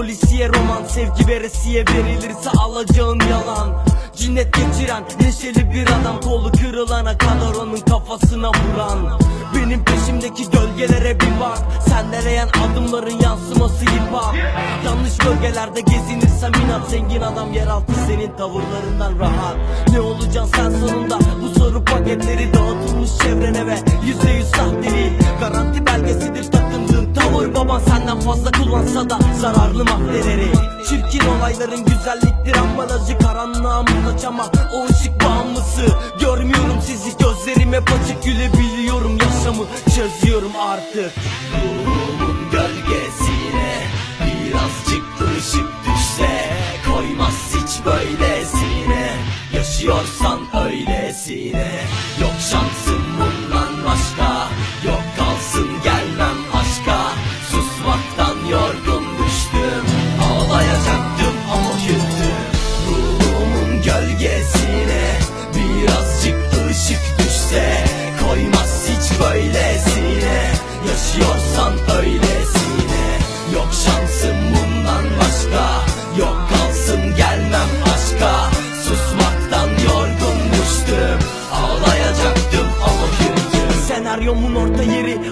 polisiye roman Sevgi veresiye verilirse alacağın yalan. Cinnet geçiren neşeli bir adam Kolu kırılana kadar onun kafasına vuran. Benim peşimdeki gölgelere bir bak Sendeleyen adımların yansıması hip Yanlış bölgelerde gezinirsem inat Zengin adam yeraltı senin tavırlarından rahat. Ne olacaksın sen sonunda? Bu soru paketleri dağıtılmış çevrene ve Yüzde yüz sahteli Garanti belgesidir Baban senden fazla kullansa da zararlı maddeleri. Çirkin olayların güzelliktir ambalajı Karanlığa muhtaç ama o ışık bağımlısı Görmüyorum sizi. Gözlerim hep açık gülebiliyorum. Yaşamı çözüyorum artık. Ruhumun gölgesine Birazcık ışık düşse Koymaz hiç böylesine. Yaşıyorsan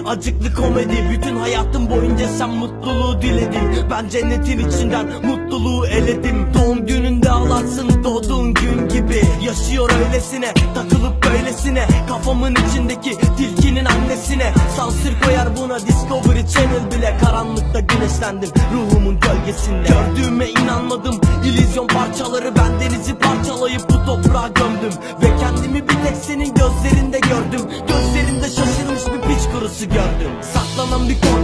acıklı komedi Bütün hayatım boyunca sen mutluluğu diledin. Ben cennetin içinden mutluluğu eledim. Doğum gününde ağlarsın doğduğun gün gibi. Yaşıyor öylesine takılıp böylesine. Kafamın içindeki tilkinin annesine. Sansür koyar buna Discovery Channel bile. Karanlıkta güneşlendim ruhumun gölgesinde. Gördüğüme inanmadım illüzyon parçaları. Ben denizi parçalayıp bu toprağa gömdüm. Ve kendimi bir tek senin gözlerinde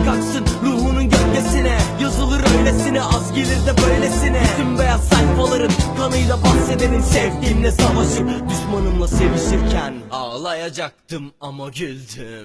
kalksın ruhunun gölgesine. Yazılır öylesine az gelir de böylesine. Tüm beyaz sayfaların kanıyla bahsedenin Sevdiğimle savaşıp düşmanımla sevişirken Ağlayacaktım ama güldüm.